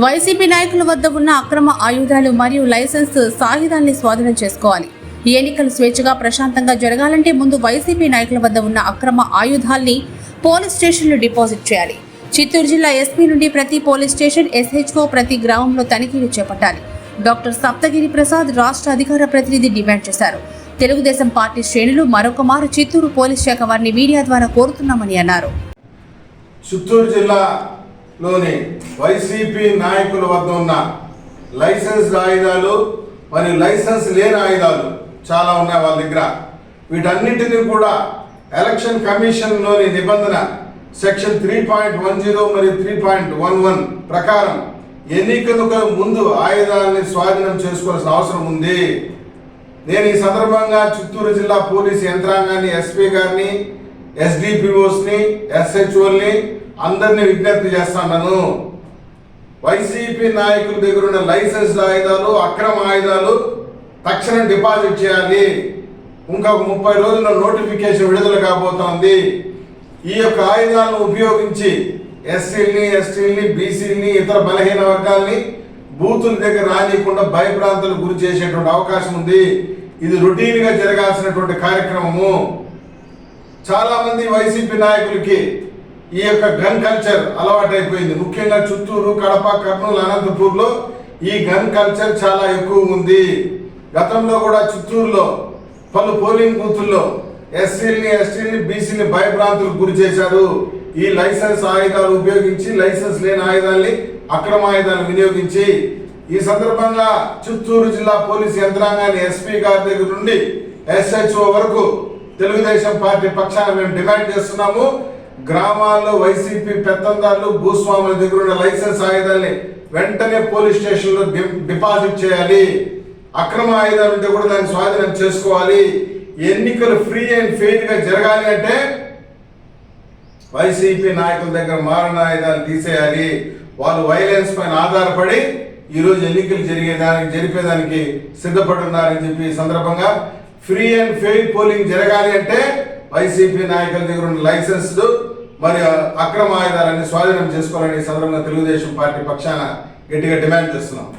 YCP నాయకుల వద్ద ఉన్న అక్రమ ఆయుధాలు మరియు లైసెన్స్ సాయుధాల్ని స్వాధీనం చేసుకోవాలి. ఈ ఎన్నికలు స్వేచ్ఛగా ప్రశాంతంగా జరగాలంటే ముందు వైసీపీ నాయకుల వద్ద ఉన్న అక్రమ ఆయుధాల్ని పోలీస్ స్టేషన్లో డిపాజిట్ చేయాలి. చిత్తూరు జిల్లా ఎస్పీ నుండి ప్రతి పోలీస్ స్టేషన్ ఎస్హెచ్ఓ ప్రతి గ్రామంలో తనిఖీలు చేపట్టాలి. డాక్టర్ సప్తగిరి ప్రసాద్ రాష్ట్ర అధికార ప్రతినిధి డిమాండ్ చేశారు. తెలుగుదేశం పార్టీ శ్రేణులు మరొక మారు చిత్తూరు పోలీస్ శాఖ వారిని మీడియా ద్వారా కోరుతున్నామని అన్నారు. చిత్తూరు లోని వైసీపీ నాయకుల వద్ద ఉన్న లైసెన్స్ ఆయుధాలు మరియు లైసెన్స్ లేని ఆయుధాలు చాలా ఉన్నాయి వాళ్ళ దగ్గర. వీటన్నిటిని కూడా ఎలక్షన్ కమిషన్లోని నిబంధన section three point one zero మరియు త్రీ పాయింట్ వన్ వన్ ప్రకారం ఎన్నికలకు ముందు ఆయుధాలని స్వాధీనం చేసుకోవాల్సిన అవసరం ఉంది. నేను ఈ సందర్భంగా చిత్తూరు జిల్లా పోలీస్ యంత్రాంగాన్ని ఎస్పీ గారిని ఎస్డిపిఓస్ని ఎస్హెచ్ఓల్ని అందరినీ విజ్ఞప్తి చేస్తున్నాను వైసీపీ నాయకుల దగ్గర ఉన్న లైసెన్స్ ఆయుధాలు అక్రమ ఆయుధాలు తక్షణం డిపాజిట్ చేయాలి. ఇంకొక ముప్పై రోజుల నోటిఫికేషన్ విడుదల కాబోతోంది. ఈ యొక్క ఆయుధాలను ఉపయోగించి ఎస్సీల్ని ఎస్టీల్ని బీసీల్ని ఇతర బలహీన వర్గాల్ని బూతుల దగ్గర రానియకుండా భయప్రాంతాలకు గురి చేసేటువంటి అవకాశం ఉంది. ఇది రొటీన్గా జరగాల్సినటువంటి కార్యక్రమము. చాలా మంది వైసీపీ నాయకులకి ఈ యొక్క గన్ కల్చర్ అలవాటైపోయింది. ముఖ్యంగా చిత్తూరు కడప కర్నూలు అనంతపూర్లో ఈ గన్ కల్చర్ చాలా ఎక్కువ ఉంది. గతంలో కూడా చిత్తూరులో పలు పోలింగ్ బూతుల్లో ఎస్సీని ఎస్టీని బీసీని భయభ్రాంతులకు గురి చేశారు. ఈ లైసెన్స్ ఆయుధాలు ఉపయోగించి లైసెన్స్ లేని ఆయుధాల్ని అక్రమ ఆయుధాలు వినియోగించి ఈ సందర్భంగా చిత్తూరు జిల్లా పోలీస్ యంత్రాంగాన్ని ఎస్పీ గారి దగ్గర నుండి ఎస్హెచ్ఓ వరకు తెలుగుదేశం పార్టీ పక్షాన మేము డిమాండ్ చేస్తున్నాము. గ్రామాల్లో వైసీపీ పెత్తందారులు భూస్వాముల దగ్గర ఉన్న లైసెన్స్ ఆయుధాన్ని వెంటనే పోలీస్ స్టేషన్లో డిపాజిట్ చేయాలి. అక్రమ ఆయుధాలు ఉంటే కూడా దాన్ని స్వాధీనం చేసుకోవాలి. ఎన్నికలు ఫ్రీ అండ్ ఫెయిర్గా జరగాలి అంటే వైసీపీ నాయకుల దగ్గర మారణ ఆయుధాలు తీసేయాలి. వాళ్ళు వైలెన్స్ పైన ఆధారపడి ఈరోజు ఎన్నికలు జరిగేదానికి జరిపేదానికి సిద్ధపడున్నారని చెప్పి ఈ సందర్భంగా ఫ్రీ అండ్ ఫెయిర్ పోలింగ్ జరగాలి అంటే వైసీపీ నాయకుల దగ్గర ఉన్న లైసెన్స్లు మరియు అక్రమ ఆయుధాలన్నీ స్వాధీనం చేసుకోవాలని ఈ సందర్భంగా తెలుగుదేశం పార్టీ పక్షాన గట్టిగా డిమాండ్ చేస్తున్నాం.